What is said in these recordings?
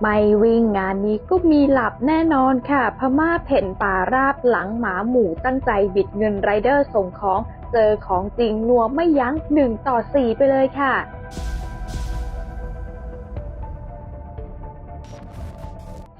ไม่วิ่งงานนี้ก็มีหลับแน่นอนค่ะ พม่าเพ่นป่าราบหลังหมาหมู่ตั้งใจบิดเงินไรเดอร์ส่งของ เจอของจริงนัวไม่ยั้ง1ต่อ4ไปเลยค่ะ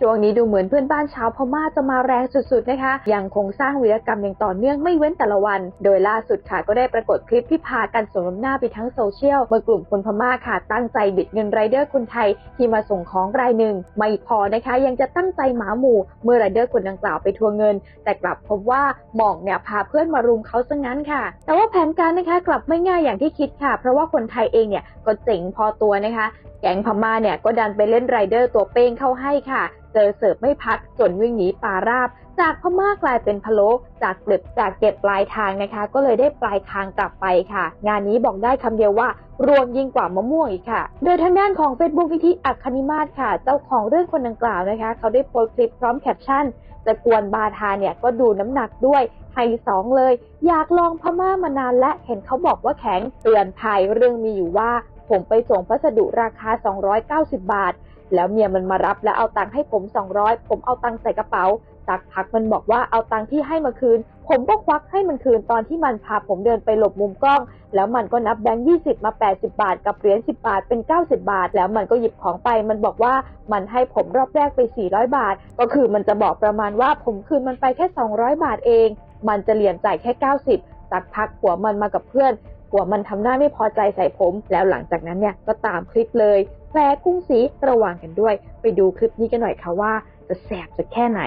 ช่วงนี้ดูเหมือนเพื่อนบ้านชาวพม่าจะมาแรงสุดๆนะคะ ยังคงสร้างวีรกรรมอย่างต่อเนื่องไม่เว้นแต่ละวัน โดยล่าสุดค่ะก็ได้ปรากฏคลิปที่พากันสมน้ำหน้าไปทั้งโซเชียล เมื่อกลุ่มคนพม่าค่ะ ตั้งใจบิดเงินไรเดอร์คนไทยที่มาส่งของรายหนึ่ง ไม่พอนะคะ ยังจะตั้งใจหมาหมู่ เมื่อไรเดอร์คนดังกล่าวไปทวงเงิน แต่กลับพบว่าหม่องเนี่ยพาเพื่อนมารุมเขาซะงั้นค่ะ แต่ว่าแผนการนะคะกลับไม่ง่ายอย่างที่คิดค่ะ เพราะว่าคนไทยเองเนี่ยก็เจ๋งพอตัวนะคะแก๊งพม่าเนี่ยก็ดันไปเล่นไรเดอร์ตัวเป้งเข้าให้ค่ะเจอเสิร์ฟไม่พักจนวิ่งหนีป่าราบ จากพม่ากลายเป็นพะโล้จากเก็บจากเก็บปลายทางนะคะ ก็เลยได้ปลายทางกลับไปค่ะ งานนี้บอกได้คำเดียวว่ารวงยิ่งกว่ามะม่วงอีกค่ะ โดยทางด้านของ Facebook วิธีอัคคณิมาศค่ะ เจ้าของเรื่องคนดังกล่าวนะคะ เขาได้โพสต์คลิปพร้อมแคปชั่นจะกวนบาทาเนี่ยก็ดูน้ำหนักด้วยไฮสองเลย อยากลองพม่ามานานและเห็นเขาบอกว่าแข็งเตือนภัยเรื่องมีอยู่ว่า ผมไปส่งพัสดุราคา 290 บาท แล้วเมียมันมารับแล้วเอาตังค์ให้ผม200ผมเอาตังค์ใส่กระเป๋าสักพักมันบอกว่าเอาตังค์ที่ให้มาคืน ผมก็ควักให้มันคืนตอนที่มันพาผมเดินไปหลบมุมกล้อง แล้วมันก็นับแบงค์20มา80บาท กับเหรียญ10บาทเป็น90บาท แล้วมันก็หยิบของไป มันบอกว่ามันให้ผมรอบแรกไป400บาท ก็คือมันจะบอกประมาณว่าผมคืนมันไปแค่200บาทเอง มันจะเหลี่ยมจ่ายแค่90สักพักผัวมันมากับเพื่อน ผัวมันทำหน้าไม่พอใจใส่ผม แล้วหลังจากนั้นเนี่ยก็ตามคลิปเลยแผลกุ้งสีระวังกันด้วย ไปดูคลิปนี้กันหน่อยค่ะว่าจะแสบจะแค่ไหน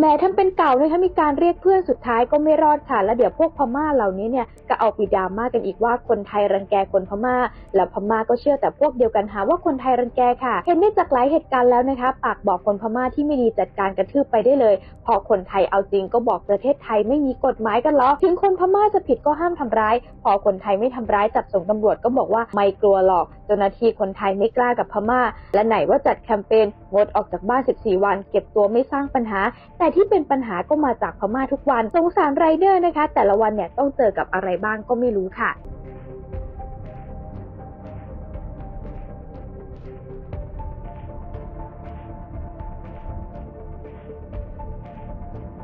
แม้ทำเป็นเก่านะคะมีการเรียกเพื่อนสุดท้ายก็ไม่รอดค่ะ แล้วเดี๋ยวพวกพม่าเหล่านี้เนี่ยก็เอาไปดาม่ากันอีกว่าคนไทยรังแกคนพม่า แล้วพม่าก็เชื่อแต่พวกเดียวกันหาว่าคนไทยรังแกค่ะ เห็นได้จากหลายเหตุการณ์แล้วนะคะ ปากบอกคนพม่าที่ไม่ดีจัดการกระทืบไปได้เลย พอคนไทยเอาจริงก็บอกประเทศไทยไม่มีกฎหมายกันหรอกถึงคนพม่าจะผิดก็ห้ามทำร้าย พอคนไทยไม่ทำร้ายจับส่งตำรวจก็บอกว่าไม่กลัวหรอกเจ้าหน้าที่คนไทยไม่กล้ากับพม่า และไหนว่าจัดแคมเปญงดออกจากบ้าน 14 วัน เก็บตัวไม่สร้างปัญหาแต่ที่เป็นปัญหาก็มาจากพม่าทุกวัน สงสารไรเดอร์นะคะ แต่ละวันเนี่ยต้องเจอกับอะไรบ้างก็ไม่รู้ค่ะ